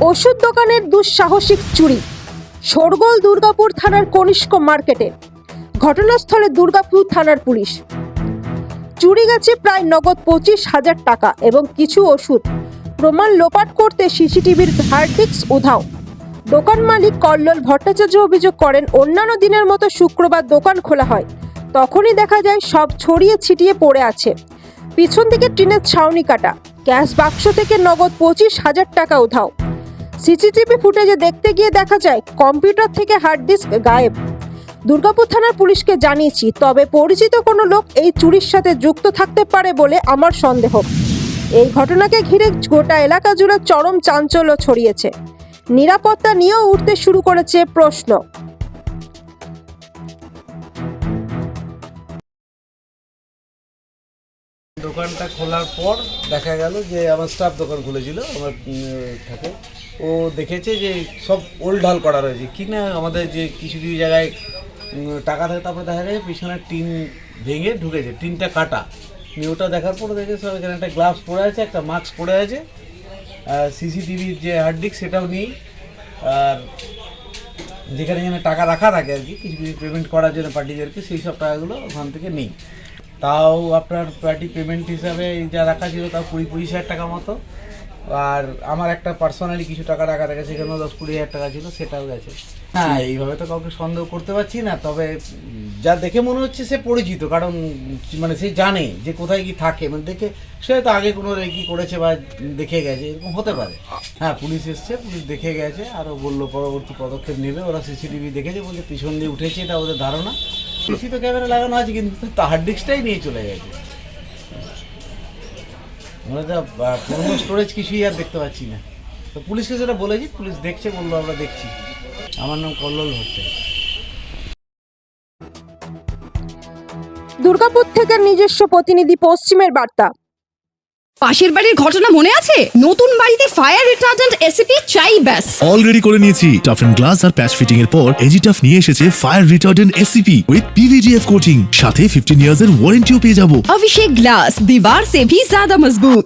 ওষুধ দোকানের দুঃসাহসিক চুরি। শোরগোল দুর্গাপুর থানার কনিষ্ক মার্কেটে। ঘটনাস্থলে দুর্গাপুর থানার পুলিশ। চুরি গেছে প্রায় নগদ পঁচিশ হাজার টাকা এবং কিছু ওষুধ। প্রমাণ লোপাট করতে সিসিটিভির হার্ড ডিস্ক উধাও। দোকান মালিক কল্লোল ভট্টাচার্য অভিযোগ করেন, অন্যান্য দিনের মতো শুক্রবার দোকান খোলা হয়। তখনই দেখা যায় সব ছড়িয়ে ছিটিয়ে পড়ে আছে। পিছন দিকে টিনের ছাউনি কাটা। ক্যাশ বাক্স থেকে নগদ পঁচিশ হাজার টাকা উধাও। সিসিটিভি ফুটেজে দেখতে গিয়ে দেখা যায়, কম্পিউটার থেকে হার্ড ডিস্ক গায়েব। দুর্গাপুর থানার পুলিশকে জানিয়েছি, তবে পরিচিত কোনো লোক এই চুরির সাথে যুক্ত থাকতে পারে বলে আমার সন্দেহ। এই ঘটনাকে ঘিরে গোটা এলাকা জুড়ে চরম চাঞ্চল্য ছড়িয়েছে। নিরাপত্তা নিয়েও উঠতে শুরু করেছে প্রশ্ন। দোকানটা খোলার পর দেখা গেল যে আমার স্টাফ দোকান খুলেছিল, আমার থাকে ও দেখেছে যে সব ওল্ড ঢাল করা রয়েছে। কি না আমাদের যে কিছু কিছু জায়গায় টাকা থাকে, তারপরে দেখা যায় পিছনে টিন ভেঙে ঢুকেছে, টিনটা কাটা। নিয়ে ওটা দেখার পর দেখে সব এখানে একটা গ্লাভস পড়ে আছে, একটা মাস্ক পড়ে আছে সিসিটিভির যে হার্ড ডিস্ক সেটাও নেই। আর যেখানে যেখানে টাকা রাখা থাকে আর কি, কিছু কিছু পেমেন্ট করার জন্য পার্টিদেরকে, সেই সব টাকাগুলো ওখান থেকে নেই। তাও আপনার পার্টি পেমেন্ট হিসাবে যা রাখা ছিল, তাও কুড়ি, পঁচিশ হাজার টাকা মতো। আর আমার একটা পার্সোনালি কিছু টাকা রাখা থাকে সেখানেও দশ কুড়ি হাজার টাকা ছিল সেটাও গেছে। হ্যাঁ। এইভাবে তো কাউকে সন্দেহ করতে পারছি না তবে যা দেখে মনে হচ্ছে সে পরিচিত কারণ মানে সে জানে যে কোথায় কি থাকে। মানে দেখে সে হয়তো আগে কোনো রেকি করেছে বা দেখে গেছে এরকম হতে পারে। হ্যাঁ পুলিশ এসছে পুলিশ দেখে গেছে আরও বলল পরবর্তী পদক্ষেপ নেবে। ওরা সিসিটিভি দেখেছে বলছে পিছন দিয়ে উঠেছে এটা ওদের ধারণা। সিসি তো ক্যামেরা লাগানো আছে কিন্তু হার্ড ডিস্কটাই নিয়ে চলে গেছে। যা পুরনো স্টোরেজ কিছুই আর দেখতে পাচ্ছি না। তো পুলিশকে যেটা বলেছি, পুলিশ দেখছে, বলল, আমরা দেখছি। আমার নাম কল্লোল ভট্টাচার্য। দুর্গাপুর থেকে নিজস্ব প্রতিনিধি পশ্চিমের বার্তা। পাশের বাড়ির ঘটনা মনে আছে? নতুন বাড়িতে ফায়ার রিটার্ডেন্ট এসিপি চাই ব্যাস। অলরেডি করে নিয়েছি। টাফ এন্ড গ্লাস আর প্যাচ ফিটিং এর পর এজিটাফ নিয়ে এসেছে fire retardant ACP with PVDF coating সাথে 15 ইয়ার্স এর ওয়ারেন্টিও পেয়ে যাব। অভিষেক গ্লাস দিবার সে ভি জাদা মজবুত।